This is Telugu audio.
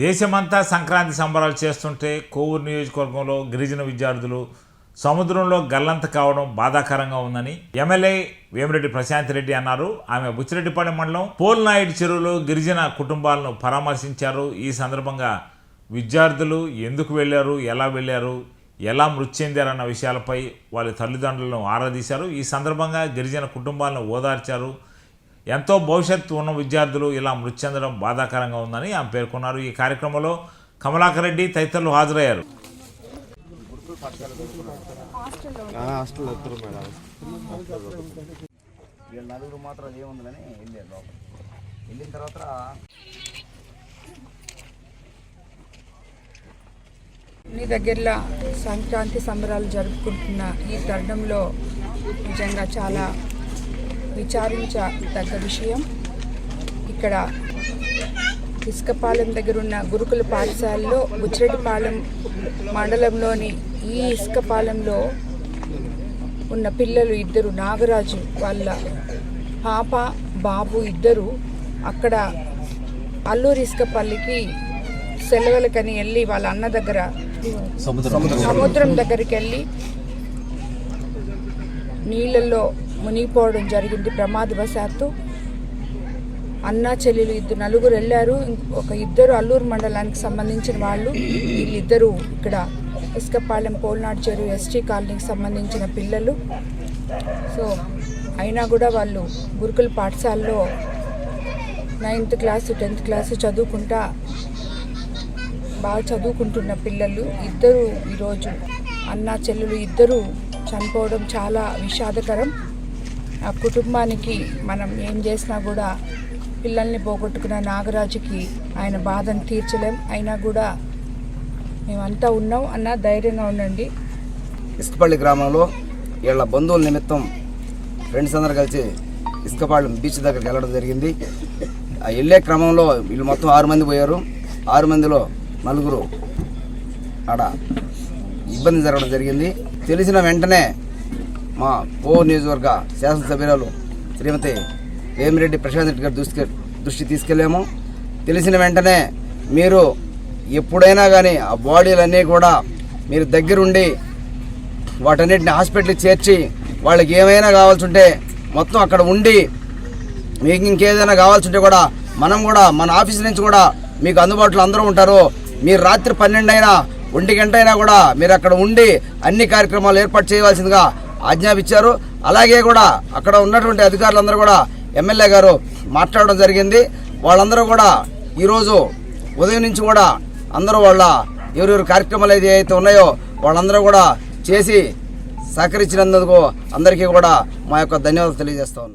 దేశమంతా సంక్రాంతి సంబరాలు చేస్తుంటే కోవూరు నియోజకవర్గంలో గిరిజన విద్యార్థులు సముద్రంలో గల్లంత కావడం బాధాకరంగా ఉందని ఎమ్మెల్యే వేమిరెడ్డి ప్రశాంత్ రెడ్డి అన్నారు. ఆమె బుచ్చిరెడ్డిపాలెం మండలం పోల్నాయుడు చెరువులో గిరిజన కుటుంబాలను పరామర్శించారు. ఈ సందర్భంగా విద్యార్థులు ఎందుకు వెళ్ళారు ఎలా వెళ్ళారు ఎలా మృతి చెందారన్న విషయాలపై వాళ్ళ తల్లిదండ్రులను ఆరాధించారు. ఈ సందర్భంగా గిరిజన కుటుంబాలను ఓదార్చారు. ఎంతో భవిష్యత్తు ఉన్న విద్యార్థులు ఇలా మృతి చెందడం బాధాకరంగా ఉందని ఆమె పేర్కొన్నారు. ఈ కార్యక్రమంలో కమలాకర్ రెడ్డి తదితరులు హాజరయ్యారు. నలుగురు మాత్రం ఏముందని వెళ్ళారు లోపల. వెళ్ళిన తర్వాత మీ దగ్గరలో సంక్రాంతి సంబరాలు జరుపుకుంటున్న ఈ తరుణంలో నిజంగా చాలా విచారించదగ్గ విషయం. ఇక్కడ ఇసుకపాలెం దగ్గర ఉన్న గురుకుల పాఠశాలలో బుచ్చిరెడ్డిపాలెం మండలంలోని ఈ ఇసుకపాలెంలో ఉన్న పిల్లలు ఇద్దరు నాగరాజు వాళ్ళ పాప బాబు ఇద్దరు అక్కడ అల్లూరి ఇసుకపల్లికి సెలవులకని వెళ్ళి వాళ్ళ అన్న దగ్గర సముద్రం దగ్గరికి వెళ్ళి నీళ్ళల్లో మునిగిపోవడం జరిగింది. ప్రమాదవశాత్తు అన్న చెల్లెలు ఇద్దరు నలుగురు వెళ్ళారు. ఒక ఇద్దరు అల్లూరు మండలానికి సంబంధించిన వాళ్ళు వీళ్ళిద్దరూ ఇక్కడ ఇసుకపాలెం పోల్నాడు చెరువు ఎస్టీ కాలనీకి సంబంధించిన పిల్లలు. సో అయినా కూడా వాళ్ళు గురుకుల పాఠశాలలో నైన్త్ క్లాసు టెన్త్ క్లాసు చదువుకుంటా బాగా చదువుకుంటున్న పిల్లలు ఇద్దరు ఈరోజు అన్న చెల్లెలు ఇద్దరు చనిపోవడం చాలా విషాదకరం. ఆ కుటుంబానికి మనం ఏం చేసినా కూడా పిల్లల్ని పోగొట్టుకున్న నాగరాజుకి ఆయన బాధను తీర్చలేం. అయినా కూడా మేమంతా ఉన్నాం అన్న ధైర్యంగా ఉండండి. ఇసుకపల్లి గ్రామంలో వీళ్ళ బంధువుల నిమిత్తం ఫ్రెండ్స్ అందరు కలిసి ఇసుకపాలెం బీచ్ దగ్గరికి వెళ్ళడం జరిగింది. ఆ వెళ్ళే క్రమంలో వీళ్ళు మొత్తం ఆరు మంది పోయారు. ఆరు మందిలో నలుగురు ఆడ ఇబ్బంది జరగడం జరిగింది. తెలిసిన వెంటనే మా కో నియోజకవర్గ శాసనసభ్యురాలు శ్రీమతి వేమిరెడ్డి ప్రశాంత్ రెడ్డి గారి దృష్టి దృష్టి తీసుకెళ్ళాము. తెలిసిన వెంటనే మీరు ఎప్పుడైనా కానీ ఆ బాడీలన్నీ కూడా మీరు దగ్గరుండి వాటన్నిటిని హాస్పిటల్కి చేర్చి వాళ్ళకి ఏమైనా కావాల్సి ఉంటే మొత్తం అక్కడ ఉండి మీకు ఇంకేదైనా కావాల్సి ఉంటే కూడా మనం కూడా మన ఆఫీస్ నుంచి కూడా మీకు అందుబాటులో అందరూ ఉంటారు. మీరు రాత్రి పన్నెండు అయినా ఒంటి గంట అయినా కూడా మీరు అక్కడ ఉండి అన్ని కార్యక్రమాలు ఏర్పాటు చేయవలసిందిగా ఆజ్ఞాపించారు అలాగే కూడా అక్కడ ఉన్నటువంటి అధికారులందరూ కూడా ఎమ్మెల్యే గారు మాట్లాడడం జరిగింది. వాళ్ళందరూ కూడా ఈరోజు ఉదయం నుంచి కూడా అందరూ వాళ్ళ ఎవరెవరు కార్యక్రమాలు ఏదైతే అయితే ఉన్నాయో వాళ్ళందరూ కూడా చేసి సహకరించినందుకు అందరికీ కూడా మా యొక్క ధన్యవాదాలు తెలియజేస్తా ఉన్నాం.